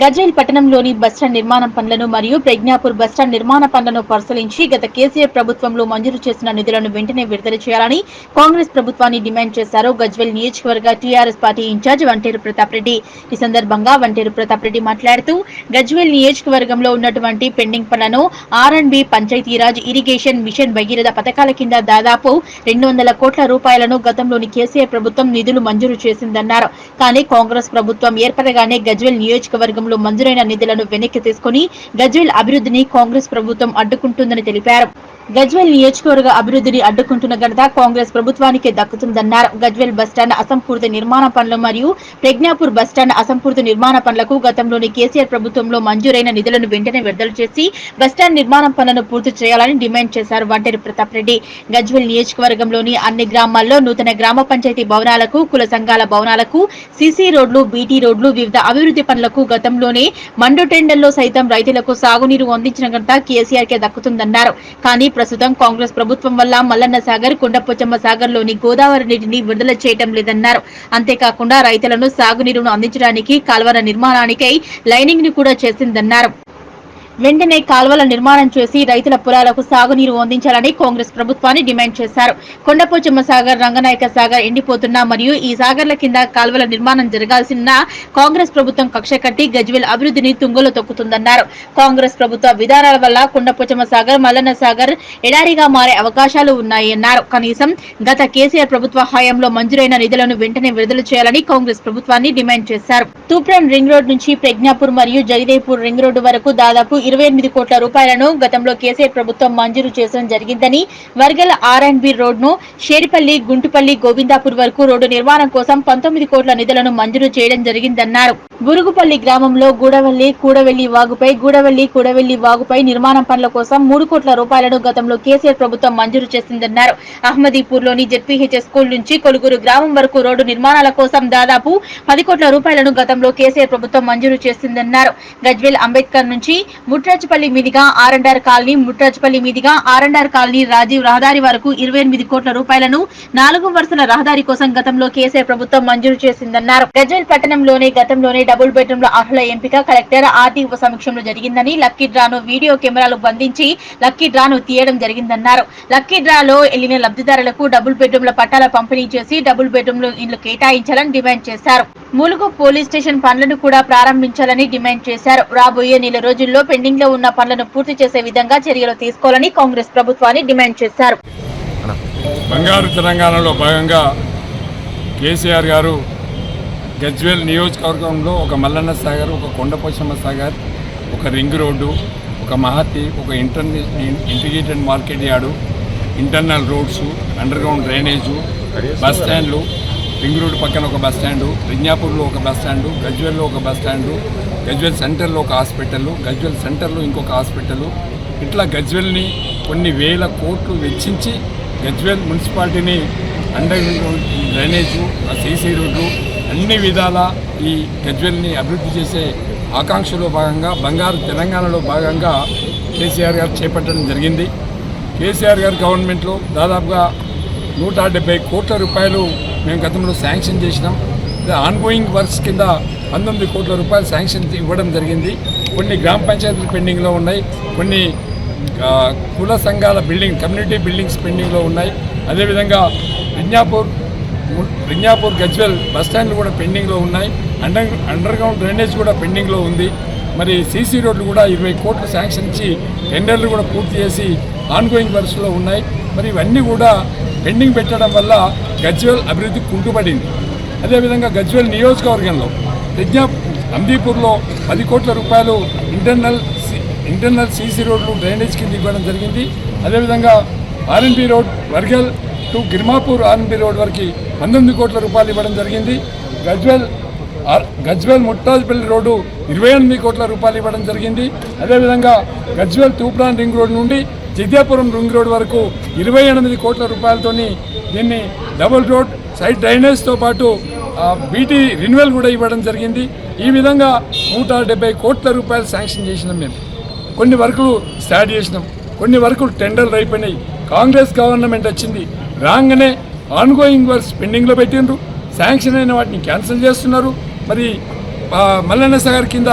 గజ్వేల్ పట్టణంలోని బస్టాండ్ నిర్మాణం పనులను మరియు ప్రజ్ఞాపూర్ బస్టాండ్ నిర్మాణ పనులను పరిశీలించి గత కేసీఆర్ ప్రభుత్వంలో మంజూరు చేసిన నిధులను వెంటనే విడుదల చేయాలని కాంగ్రెస్ ప్రభుత్వాన్ని డిమాండ్ చేశారు. గజ్వేల్ నియోజకవర్గ TRS party in-charge Vanteru Pratap Reddy. ఈ సందర్భంగా వంటేరు ప్రతాప్ రెడ్డి మాట్లాడుతూ గజ్వేల్ నియోజకవర్గంలో ఉన్నటువంటి పెండింగ్ పనులను R and B Panchayati Raj irrigation mission Bhagiratha పథకాల కింద దాదాపు రెండు వందల కోట్ల రూపాయలను గతంలోని కేసీఆర్ ప్రభుత్వం నిధులు మంజూరు చేసిందన్నారు. కానీ కాంగ్రెస్ ప్రభుత్వం ఏర్పడగానే గజ్వేల్ నియోజకవర్గంలో మంజూరైన నిధులను వెనక్కి తీసుకుని గజ్వేల్ అభివృద్ధిని కాంగ్రెస్ ప్రభుత్వం అడ్డుకుంటుందని తెలిపారు. గజ్వేల్ నియోజకవర్గ అభివృద్ధిని అడ్డుకుంటున్న ఘనత కాంగ్రెస్ ప్రభుత్వానికే దక్కుతుందన్నారు. గజ్వేల్ బస్టాండ్ అసంపూర్తి నిర్మాణ పనులు మరియు ప్రజ్ఞాపూర్ బస్టాండ్ అసంపూర్తి నిర్మాణ పనులకు గతంలోని కేసీఆర్ ప్రభుత్వంలో మంజూరైన నిధులను వెంటనే విడుదల చేసి బస్టాండ్ నిర్మాణ పనులను పూర్తి చేయాలని డిమాండ్ చేశారు వంటేరు ప్రతాప్ రెడ్డి. గజ్వేల్ నియోజకవర్గంలోని అన్ని గ్రామాల్లో నూతన గ్రామ పంచాయతీ భవనాలకు కుల సంఘాల భవనాలకు సీసీ రోడ్లు బీటీ రోడ్లు వివిధ అభివృద్ధి పనులకు గతంలోనే మండు టెండర్లో సైతం రైతులకు సాగునీరు అందించిన ఘనత కేసీఆర్కే దక్కుతుందన్నారు. కానీ ప్రస్తుతం కాంగ్రెస్ ప్రభుత్వం వల్ల మల్లన్న సాగర్ కొండపోచమ్మ సాగర్లోని గోదావరి నీటిని విడుదల చేయడం లేదన్నారు. అంతేకాకుండా రైతులను సాగునీరును అందించడానికి కాల్వల నిర్మాణానికై లైనింగ్ని కూడా చేసిందన్నారు. వెంటనే కాల్వల నిర్మాణం చేసి రైతుల పొలాలకు సాగునీరు అందించాలని కాంగ్రెస్ ప్రభుత్వాన్ని డిమాండ్ చేశారు. కొండపోచమ్మ సాగర్ రంగనాయక సాగర్ ఎండిపోతున్న మరియు ఈ సాగర్ల కింద కాల్వల నిర్మాణం జరగాల్సిన కాంగ్రెస్ ప్రభుత్వం కక్ష కట్టి గజ్వేల్ అభివృద్ధిని తుంగులో తొక్కుతుందన్నారు. కాంగ్రెస్ ప్రభుత్వ విధానాల వల్ల కొండపోచమ్మ సాగర్ మల్లన్న సాగర్ ఎడారిగా మారే అవకాశాలు ఉన్నాయన్నారు కనీసం గత కేసీఆర్ ప్రభుత్వ హయాంలో మంజూరైన నిధులను వెంటనే విడుదల చేయాలని కాంగ్రెస్ ప్రభుత్వాన్ని డిమాండ్ చేశారు. తూప్రాన్ రింగ్ రోడ్ నుంచి ప్రజ్ఞాపూర్ మరియు జగదేపూర్ రింగ్ రోడ్డు వరకు దాదాపు ఇరవై ఎనిమిది కోట్ల రూపాయలను గతంలో కేసీఆర్ ప్రభుత్వం మంజూరు చేయడం జరిగిందని వర్గల ఆర్ అండ్ బి రోడ్ను షేరిపల్లి గుంటుపల్లి గోవిందాపూర్ వరకు రోడ్డు నిర్మాణం కోసం పంతొమ్మిది కోట్ల నిధులను మంజూరు చేయడం జరిగిందన్నారు. గురుగుపల్లి గ్రామంలో గూడవల్లి కూడవెల్లి వాగుపై గూడవల్లి కూడవెల్లి వాగుపై నిర్మాణం పనుల కోసం మూడు కోట్ల రూపాయలను గతంలో కేసీఆర్ ప్రభుత్వం మంజూరు చేసిందన్నారు. అహ్మదీపూర్లోని జెడ్పీహెచ్ఎస్ స్కూల్ నుంచి కొలుగురు గ్రామం వరకు రోడ్డు నిర్మాణాల కోసం దాదాపు పది కోట్ల రూపాయలను గతంలో కేసీఆర్ ప్రభుత్వం మంజూరు చేసిందన్నారు. గజ్వేల్ అంబేద్కర్ నుంచి ముట్రాజపల్లి మీదుగా ఆర్ఎండ్ఆర్ కాలనీ ముట్రాజపల్లి మీదుగా ఆర్ఎండ్ఆర్ కాలనీ రాజీవ్ రహదారి వరకు ఇరవై ఎనిమిది కోట్ల రూపాయలను నాలుగు వరుసల రహదారి కోసం గతంలో కేసీఆర్ ప్రభుత్వం మంజూరు చేసిందన్నారు. గజ్వేల్ పట్టణంలోనే గతంలోనే డబుల్ బెడ్రూమ్లో అర్హుల ఎంపిక కలెక్టర్ ఆర్థిక సమక్షంలో జరిగిందని లక్కీ డ్రాను వీడియో కెమెరాలు బంధించి లక్కీ డ్రాను తీయడం జరిగిందన్నారు. లక్కీ డ్రాలో వెళ్ళిన లబ్ధిదారులకు డబుల్ బెడ్రూమ్ల పట్టాల పంపిణీ చేసి డబుల్ బెడ్రూమ్లు ఇండ్లు కేటాయించాలని డిమాండ్ చేశారు. ములుగు పోలీస్ స్టేషన్ పనులను కూడా ప్రారంభించాలని డిమాండ్ చేశారు. రాబోయే నెల రోజుల్లో పెండింగ్ లో ఉన్న పనులను పూర్తి చేసే విధంగా చర్యలు తీసుకోవాలని కాంగ్రెస్ ప్రభుత్వాన్ని డిమాండ్ చేశారు. బంగారు తెలంగాణలో భాగంగా కేసీఆర్ గారు గజ్వేల్ నియోజకవర్గంలో ఒక మల్లన్న సాగర్ ఒక కొండపోషమ్మ సాగర్ ఒక రింగ్ రోడ్డు ఒక మహతి ఒక ఇంటర్నే integrated market yard internal roads underground drainage bus స్టాండ్లు ring road పక్కన ఒక బస్ స్టాండు విజ్ఞాపూర్లో ఒక బస్ స్టాండు గజ్వేల్లో ఒక బస్ స్టాండు గజ్వెల్ సెంటర్లో ఒక హాస్పిటల్ గజ్వెల్ సెంటర్లో ఇంకొక హాస్పిటల్. ఇట్లా గజ్వెల్ని కొన్ని వేల కోట్లు వెచ్చించి గజ్వెల్ మున్సిపాలిటీని అండర్ గ్రౌండ్ డ్రైనేజు సీసీ రోడ్లు అన్ని విధాల ఈ గజ్వెల్ని అభివృద్ధి చేసే ఆకాంక్షలో భాగంగా బంగారు తెలంగాణలో భాగంగా కేసీఆర్ గారు చేపట్టడం జరిగింది. కేసీఆర్ గారు గవర్నమెంట్లో దాదాపుగా నూట డెబ్బై కోట్ల రూపాయలు మేము గతంలో శాంక్షన్ చేసినాం. ఆన్గోయింగ్ వర్క్స్ కింద పంతొమ్మిది కోట్ల రూపాయలు శాంక్షన్ ఇవ్వడం జరిగింది. కొన్ని గ్రామ పంచాయతీలు పెండింగ్లో ఉన్నాయి. కొన్ని కుల సంఘాల బిల్డింగ్ కమ్యూనిటీ బిల్డింగ్స్ పెండింగ్లో ఉన్నాయి. అదేవిధంగా విజ్ఞాపూర్ విజ్ఞాపూర్ గజ్వెల్ బస్ స్టాండ్లు కూడా పెండింగ్లో ఉన్నాయి. అండర్ అండర్ గ్రౌండ్ డ్రైనేజ్ కూడా పెండింగ్లో ఉంది. మరి సీసీ రోడ్లు కూడా ఇరవై కోట్లు శాంక్షన్ ఇచ్చి టెండర్లు కూడా పూర్తి చేసి ఆన్గోయింగ్ వర్క్స్లో ఉన్నాయి. మరి ఇవన్నీ కూడా పెండింగ్ పెట్టడం వల్ల గజ్వెల్ అభివృద్ధి కుంటుపడింది. అదేవిధంగా గజ్వేల్ నియోజకవర్గంలో ప్రజ్ఞా అంబీపూర్లో పది కోట్ల రూపాయలు ఇంటర్నల్ సి- ఇంటర్నల్ సీసీ రోడ్లు డ్రైనేజ్ కింద ఇవ్వడం జరిగింది. అదేవిధంగా R and B road Wargal to Girmapur R and B road వరకు పంతొమ్మిది కోట్ల రూపాయలు ఇవ్వడం జరిగింది. గజ్వెల్ ఆర్- ముట్టాజ్పల్లి రోడ్డు ఇరవై ఎనిమిది కోట్ల రూపాయలు ఇవ్వడం జరిగింది. అదేవిధంగా గజ్వెల్ తూప్రాన్ రింగ్ రోడ్ నుండి జగిత్యాపురం రింగ్ రోడ్ వరకు ఇరవై ఎనిమిది కోట్ల రూపాయలతోని దీన్ని డబుల్ రోడ్ సైడ్ డ్రైనేజ్తో పాటు బీటీ రిన్యువల్ కూడా ఇవ్వడం జరిగింది. ఈ విధంగా నూట డెబ్బై కోట్ల రూపాయలు శాంక్షన్ చేసినాం మేము. కొన్ని వర్కులు స్టార్ట్ చేసినాం. కొన్ని వర్కులు టెండర్లు అయిపోయినాయి కాంగ్రెస్ గవర్నమెంట్ వచ్చింది. రాగానే ఆన్గోయింగ్ వర్క్స్ పెండింగ్లో పెట్టిండ్రు. శాంక్షన్ అయిన వాటిని క్యాన్సిల్ చేస్తున్నారు. మరి మల్లన్న సాగర్ కింద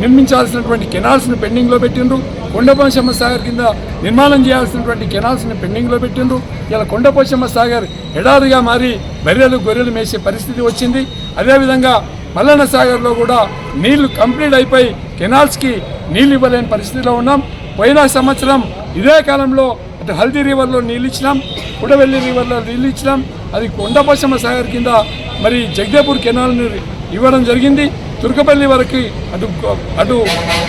నిర్మించాల్సినటువంటి కెనాల్స్ని పెండింగ్లో పెట్టిండ్రు. కొండపోశమ్మ సాగర్ కింద నిర్మాణం చేయాల్సినటువంటి కెనాల్స్ని పెండింగ్లో పెట్టిండ్రు. ఇలా కొండపోశమ్మ సాగర్ ఎడారిగా మారి బర్రెలు గొర్రెలు మేసే పరిస్థితి వచ్చింది. అదేవిధంగా మల్లన్న సాగర్లో కూడా నీళ్ళు కంప్లీట్ అయిపోయి కెనాల్స్కి నీళ్ళు ఇవ్వలేని పరిస్థితిలో ఉన్నాం. పోయిన సంవత్సరం ఇదే కాలంలో అటు హల్దీ రివర్లో నీళ్ళు ఇచ్చినాం. కుడవెల్లి రివర్లో నీళ్ళు ఇచ్చినాం. అది కొండపోశమ్మ సాగర్ కింద మరి జగదేపూర్ కెనాల్ని ఇవ్వడం జరిగింది. తుర్కపల్లి వరకు అటు అటు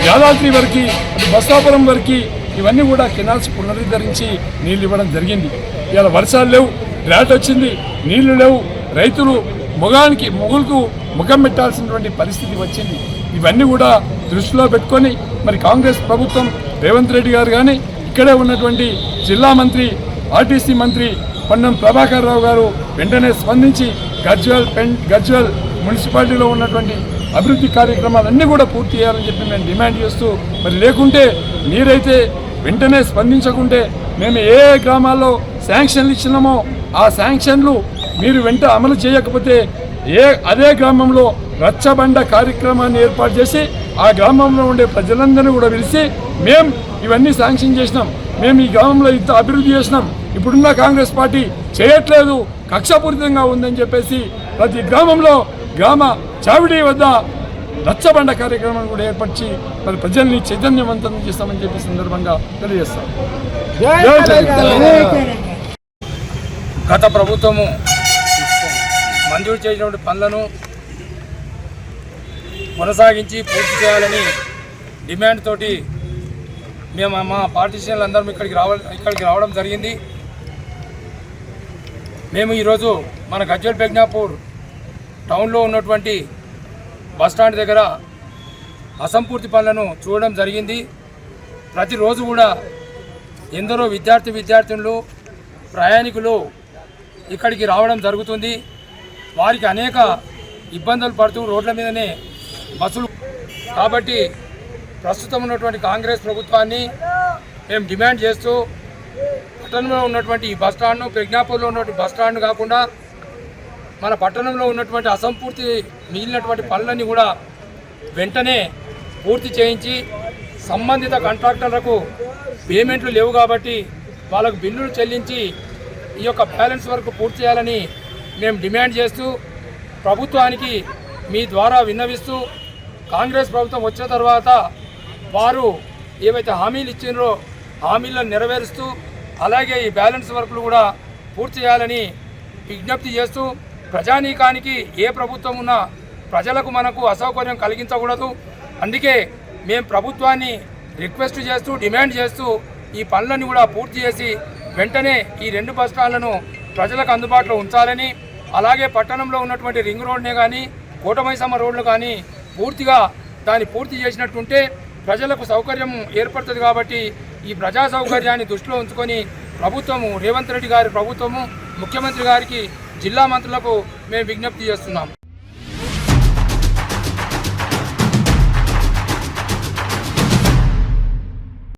యాదాద్రి వరకు అటు బస్తాపురం వరకు ఇవన్నీ కూడా కెనాల్స్ పునరుద్ధరించి నీళ్ళు ఇవ్వడం జరిగింది. ఇవాళ వర్షాలు లేవు డ్రాట్ వచ్చింది నీళ్ళు లేవు రైతులు ముఖానికి మొగులకు ముఖం పెట్టాల్సినటువంటి పరిస్థితి వచ్చింది. ఇవన్నీ కూడా దృష్టిలో పెట్టుకొని మరి కాంగ్రెస్ ప్రభుత్వం రేవంత్ రెడ్డి గారు కానీ ఇక్కడే ఉన్నటువంటి జిల్లా మంత్రి ఆర్టీసీ మంత్రి పొన్నం ప్రభాకర్ రావు గారు వెంటనే స్పందించి గజ్వల్ పెన్ గజ్వల్ మున్సిపాలిటీలో ఉన్నటువంటి అభివృద్ధి కార్యక్రమాలన్నీ కూడా పూర్తి చేయాలని చెప్పి మేము డిమాండ్ చేస్తూ మరి లేకుంటే మీరైతే వెంటనే స్పందించకుంటే మేము ఏ గ్రామాల్లో శాంక్షన్లు ఇచ్చినామో ఆ శాంక్షన్లు మీరు వెంట అమలు చేయకపోతే ఏ అదే గ్రామంలో రచ్చబండ కార్యక్రమాన్ని ఏర్పాటు చేసి ఆ గ్రామంలో ఉండే ప్రజలందరినీ కూడా పిలిచి మేం ఇవన్నీ శాంక్షన్ చేసినాం. మేము ఈ గ్రామంలో ఇంత అభివృద్ధి చేసినాం. ఇప్పుడున్న కాంగ్రెస్ పార్టీ చేయట్లేదు. కక్షపూరితంగా ఉందని చెప్పేసి ప్రతి గ్రామంలో గ్రామ చావిడి వద్ద రచ్చబండ కార్యక్రమాన్ని కూడా ఏర్పరిచి మరి ప్రజల్ని చైతన్యవంతం చేస్తామని చెప్పి సందర్భంగా తెలియజేస్తాం. గత ప్రభుత్వము మంజూరు చేసినటువంటి పనులను కొనసాగించి పూర్తి చేయాలని డిమాండ్ తోటి మేము మా పార్టీషన్లు అందరం ఇక్కడికి రావ ఇక్కడికి రావడం జరిగింది. మేము ఈరోజు మన గజ్వల్ పెగ్నాపూర్ టౌన్లో ఉన్నటువంటి బస్ స్టాండ్ దగ్గర అసంపూర్తి పనులను చూడడం జరిగింది. ప్రతిరోజు కూడా ఎందరో విద్యార్థి విద్యార్థినులు ప్రయాణికులు ఇక్కడికి రావడం జరుగుతుంది. వారికి అనేక ఇబ్బందులు పడుతూ రోడ్ల మీదనే బస్సులు కాబట్టి ప్రస్తుతం ఉన్నటువంటి కాంగ్రెస్ ప్రభుత్వాన్ని మేము డిమాండ్ చేస్తూ పట్టణంలో ఉన్నటువంటి ఈ బస్ స్టాండ్ను ప్రజ్ఞాపూర్లో ఉన్నటువంటి బస్ స్టాండ్ కాకుండా మన పట్టణంలో ఉన్నటువంటి అసంపూర్తి మిగిలినటువంటి పనులన్నీ కూడా వెంటనే పూర్తి చేయించి సంబంధిత కాంట్రాక్టర్లకు పేమెంట్లు లేవు కాబట్టి వాళ్ళకు బిల్లులు చెల్లించి ఈ యొక్క బ్యాలెన్స్ వరకు పూర్తి చేయాలని మేము డిమాండ్ చేస్తూ ప్రభుత్వానికి మీ ద్వారా విన్నవిస్తూ కాంగ్రెస్ ప్రభుత్వం వచ్చిన తర్వాత వారు ఏవైతే హామీలు ఇచ్చినారో హామీలను నెరవేరుస్తూ అలాగే ఈ బ్యాలెన్స్ వర్క్లు కూడా పూర్తి చేయాలని విజ్ఞప్తి చేస్తూ ప్రజానీకానికి ఏ ప్రభుత్వం ఉన్నా ప్రజలకు మనకు అసౌకర్యం కలిగించకూడదు. అందుకే మేము ప్రభుత్వాన్ని రిక్వెస్ట్ చేస్తూ డిమాండ్ చేస్తూ ఈ పనులను కూడా పూర్తి చేసి వెంటనే ఈ రెండు బస్ స్టాండ్లను ప్రజలకు అందుబాటులో ఉంచాలని అలాగే పట్టణంలో ఉన్నటువంటి రింగ్ రోడ్నే కానీ కూటమైసమ్మ రోడ్లు కానీ పూర్తిగా దాన్ని పూర్తి చేసినట్టుంటే ప్రజలకు సౌకర్యం ఏర్పడుతుంది కాబట్టి ఈ ప్రజా సౌకర్యాన్ని దృష్టిలో ఉంచుకొని ప్రభుత్వము రేవంత్ రెడ్డి గారి ప్రభుత్వము ముఖ్యమంత్రి గారికి జిల్లా మంత్రులకు మేము విజ్ఞప్తి చేస్తున్నాం.